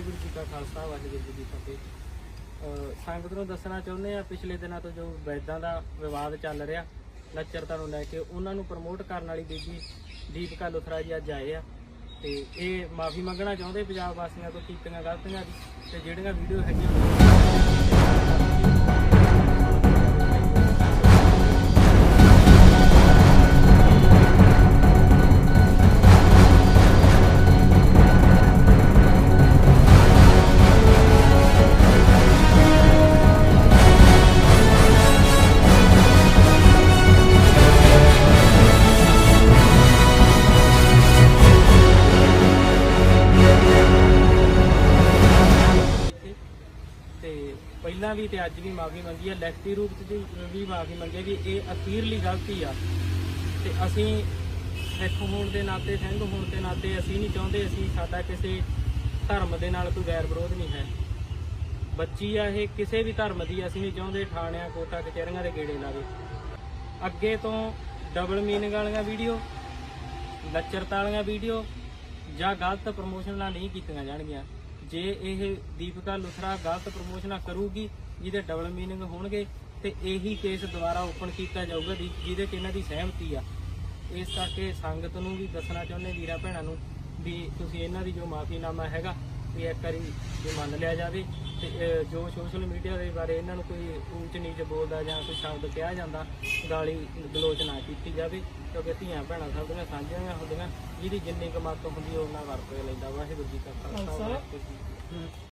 ਵਾਹਿਗੁਰੂ ਜੀ ਕਾ ਖਾਲਸਾ, ਵਾਹਿਗੁਰੂ ਜੀ ਕੀ ਫਤਿਹ। ਸੰਗਤ ਨੂੰ ਦੱਸਣਾ ਚਾਹੁੰਦੇ ਆ ਪਿਛਲੇ ਦਿਨਾਂ ਤੋਂ ਜੋ ਵੈਦਾਂ ਦਾ ਵਿਵਾਦ ਚੱਲ ਰਿਹਾ ਲੱਚਰਤਾ ਨੂੰ ਲੈ ਕੇ, ਉਹਨਾਂ ਨੂੰ ਪ੍ਰਮੋਟ ਕਰਨ ਵਾਲੀ ਬੀਬੀ ਦੀਪਕਾ ਲੁਥਰਾ ਜੀ ਅੱਜ ਆਏ ਆ। ਤੇ ਇਹ ਮਾਫੀ ਮੰਗਣਾ ਚਾਹੁੰਦੇ ਪੰਜਾਬ ਵਾਸੀਆਂ ਤੋਂ ਕੀਤੀਆਂ ਗਲਤੀਆਂ ਦੀ, ਤੇ ਜਿਹੜੀਆਂ ਵੀਡੀਓ ਹੈਗੀਆਂ ਤੇ ਪਹਿਲਾਂ ਵੀ ਤੇ ਅੱਜ ਵੀ ਮਾਫੀ ਮੰਗੀ ਹੈ ਲਿਖਤੀ ਰੂਪ 'ਚ ਵੀ- ਮਾਫੀ ਮੰਗੀ ਹੈ ਵੀ ਇਹ ਅਖੀਰਲੀ ਗਲਤੀ ਆ। ਤੇ ਅਸੀਂ ਸਿੱਖ ਹੋਣ ਦੇ ਨਾਤੇ, ਸਿੰਘ ਹੋਣ ਦੇ ਨਾਤੇ ਅਸੀਂ ਨਹੀਂ ਚਾਹੁੰਦੇ, ਅਸੀਂ ਸਾਡਾ ਕਿਸੇ ਧਰਮ ਦੇ ਨਾਲ ਕੋਈ ਗੈਰ ਵਿਰੋਧ ਨਹੀਂ ਹੈ। ਬੱਚੀ ਆ ਇਹ, ਕਿਸੇ ਵੀ ਧਰਮ ਦੀ ਅਸੀਂ ਨਹੀਂ ਚਾਹੁੰਦੇ ਥਾਣਿਆਂ ਕੋਟਾ ਕਚਹਿਰੀਆਂ ਦੇ ਗੇੜੇ ਲਾਵੇ। ਅੱਗੇ ਤੋਂ ਡਬਲ ਮੀਨਿੰਗ ਵਾਲੀਆਂ ਵੀਡੀਓ ਲੱਚਰਤਾ ਵਾਲੀਆਂ ਵੀਡੀਓ ਜਾਂ ਗਲਤ ਪ੍ਰਮੋਸ਼ਨਾਂ ਨਹੀਂ ਕੀਤੀਆਂ ਜਾਣਗੀਆਂ। ਜੇ ਇਹ ਦੀਪਿਕਾ ਲੁਥਰਾ ਗਲਤ ਪ੍ਰਮੋਸ਼ਨਾਂ ਕਰੂਗੀ, ਜਿਹਦੇ ਡਬਲ ਮੀਨਿੰਗ ਹੋਣਗੇ, ਤੇ ਇਹੀ ਕੇਸ ਦੁਬਾਰਾ ਓਪਨ ਕੀਤਾ ਜਾਊਗਾ ਦੀ- ਜਿਹਦੇ 'ਚ ਇਹਨਾਂ ਦੀ ਸਹਿਮਤੀ ਆ। ਇਸ ਕਰਕੇ ਸੰਗਤ ਨੂੰ ਵੀ ਦੱਸਣਾ ਚਾਹੁੰਦੇ ਵੀਰਾਂ ਭੈਣਾਂ ਨੂੰ ਵੀ ਤੁਸੀਂ ਇਹਨਾਂ ਦੀ ਜੋ ਮਾਫੀਨਾਮਾ ਹੈਗਾ ਵੀ ਇੱਕ ਵਾਰੀ ਜੇ ਮੰਨ ਲਿਆ ਜਾਵੇ। ਤੇ ਅਹ, ਜੋ ਸੋਸ਼ਲ ਮੀਡੀਆ ਦੇ ਬਾਰੇ ਇਹਨਾਂ ਨੂੰ ਕੋਈ ਊਚ ਨੀਚ ਬੋਲਦਾ ਜਾਂ ਕੋਈ ਸ਼ਬਦ ਕਿਹਾ ਜਾਂਦਾ ਗਾਲੀ ਗਲੋਚ ਨਾ ਕੀਤੀ ਜਾਵੇ ਕਿਉਂਕਿ ਧੀਆਂ ਭੈਣਾਂ ਸਭ ਦੀਆਂ ਸਾਂਝੀਆਂ ਹੁੰਦੀਆਂ ਜਿਹਦੀ ਜਿੰਨੀ ਕਮਾਤ ਹੁੰਦੀ ਉਹ ਉਹਨਾਂ ਵਰਤ ਲੈਂਦਾ। ਵਾਹਿਗੁਰੂ ਜੀ ਕਾ ਖਾਲਸਾ ਵਾਹਿਗੁਰੂ ਜੀ ਕੀ ਫਤਿਹ।